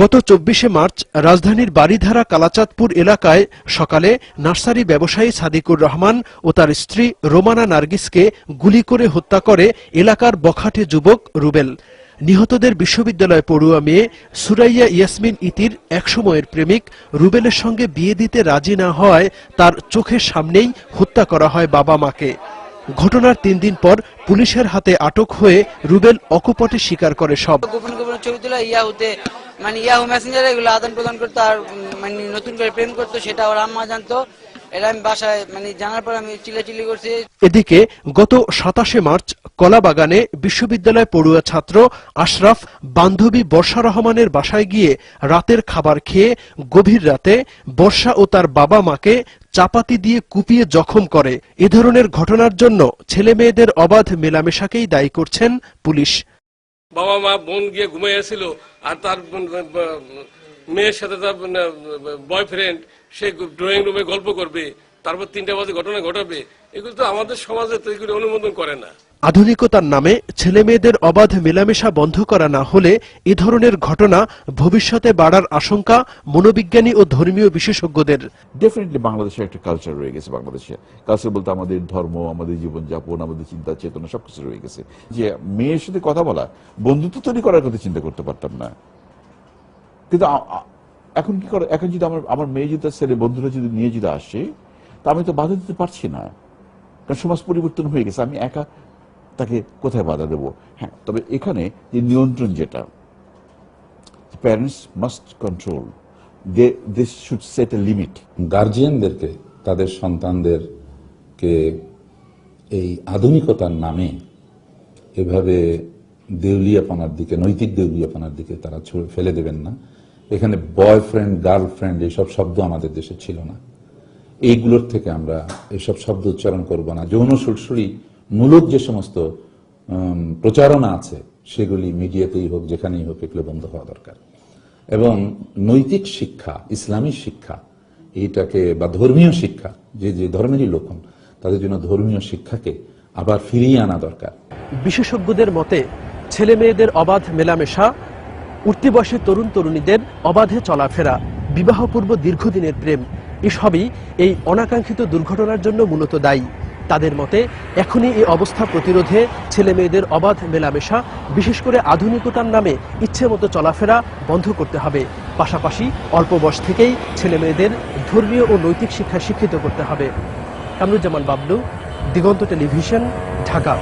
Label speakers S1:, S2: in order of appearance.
S1: গত চব্বিশে মার্চ রাজধানীর বারিধারা কালাচাঁদপুর এলাকায় সকালে নার্সারি ব্যবসায়ী সাদিকুর রহমান ও তার স্ত্রী রোমানা নার্গিসকে গুলি করে হত্যা করে এলাকার বখাটে যুবক রুবেল। নিহতদের বিশ্ববিদ্যালয় পড়ুয়া মেয়ে সুরাইয়া ইয়াসমিন ইতির একসময়ের প্রেমিক রুবেলের সঙ্গে বিয়ে দিতে রাজি না হওয়ায় তার চোখের সামনেই হত্যা করা হয় বাবা মাকে। ঘটনার তিন দিন পর পুলিশের হাতে আটক হয়ে রুবেল অকপটে স্বীকার করে সব।
S2: গোপন গোপন ছবি তোলা ইয়াহুতে মানে ইয়াহু মেসেঞ্জারে এগুলো আদান প্রদান করতো আর মানে নতুন করে প্রেম করতো, সেটা ওর আম্মা জানতো। এটা মানে করছি।
S1: এদিকে গত সাতাশে মার্চ কলাবাগানে বিশ্ববিদ্যালয় পড়ুয়া ছাত্র আশরাফ বান্ধবী বর্ষা রহমানের বাসায় গিয়ে রাতের খাবার খেয়ে গভীর রাতে বর্ষা ও তার বাবা মাকে চাপাতি দিয়ে কুপিয়ে জখম করে। এ ধরনের ঘটনার জন্য ছেলে মেয়েদের অবাধ মেলামেশাকেই দায়ী করছেন পুলিশ।
S3: বাবা মা বোন গিয়ে ঘুমাইয়াছিল আর তার মেয়ের সাথে তার বয়ফ্রেন্ড সে ড্রয়িং রুমে গল্প করবে, তারপর তিনটা বাজে ঘটনা ঘটাবে। এগুলো তো আমাদের সমাজে তো এগুলো অনুমোদন করে না।
S1: আধুনিকতার নামে ছেলে মেয়েদের অবাধ মেলামেশা বন্ধ করা না হলে এ ধরনের ঘটনা ভবিষ্যতে বাড়ার আশঙ্কা মনোবিজ্ঞানী ও ধর্মীয় বিশেষজ্ঞদের।
S4: ডেফিনেটলি বাংলাদেশের একটা কালচার রয়ে গেছে বাংলাদেশে। কালচার বলতে আমাদের ধর্ম, আমাদের জীবনযাপন, আমাদের চিন্তা চেতনা সবকিছু রয়ে গেছে। যে মেয়ের সাথে কথা বলা, বন্ধুত্ব তৈরি করার কথা চিন্তা করতে পারতাম না। কিন্তু এখন কি করে? এখন যদি আমার আমার মেয়ে যদি ছেলে বন্ধুরা যদি নিয়ে যদি আসে, তা আমি তো বাধা দিতে পারছি না। কারণ সমাজ পরিবর্তন হয়ে গেছে। আমি একা তাকে কোথায় বাধা দেবো? হ্যাঁ তবে এখানে যে নিয়ন্ত্রণ যেটা parents must control this should set a limit
S5: গার্জিয়ানদেরকে তাদের সন্তানদেরকে এই আধুনিকতার নামে এভাবে দেউলিয়াপনার দিকে, নৈতিক দেউলিয়াপনার দিকে তারা ফেলে দেবেন না। এখানে বয়ফ্রেন্ড গার্লফ্রেন্ড এইসব শব্দ আমাদের দেশে ছিল না। এইগুলোর থেকে আমরা এইসব শব্দ উচ্চারণ করব না। যৌন সুরসুরি মূলক যে সমস্ত প্রচারণা আছে, সেগুলি মিডিয়াতেই হোক, যেখানেই হোক, এগুলো বন্ধ হওয়া দরকার। এবং নৈতিক শিক্ষা, ইসলামী শিক্ষা, এইটাকে, বা ধর্মীয় শিক্ষা, যে যে ধর্মেরই লক্ষণ তাদের জন্য ধর্মীয় শিক্ষাকে আবার ফিরিয়ে আনা দরকার।
S1: বিশেষজ্ঞদের মতে, ছেলে মেয়েদের অবাধ মেলামেশা, উঠতি বয়সী তরুণ তরুণীদের অবাধে চলাফেরা, বিবাহপূর্ব দীর্ঘদিনের প্রেম, এসবই এই অনাকাঙ্ক্ষিত দুর্ঘটনার জন্য মূলত দায়ী। তাদের মতে, এখনই এই অবস্থা প্রতিরোধে ছেলে মেয়েদের অবাধ মেলামেশা, বিশেষ করে আধুনিকতার নামে ইচ্ছে মতো চলাফেরা বন্ধ করতে হবে। পাশাপাশি অল্প বয়স থেকেই ছেলে মেয়েদের ধর্মীয় ও নৈতিক শিক্ষা শিক্ষিত করতে হবে। কামরুজ্জামান বাবলু, দিগন্ত টেলিভিশন, ঢাকা।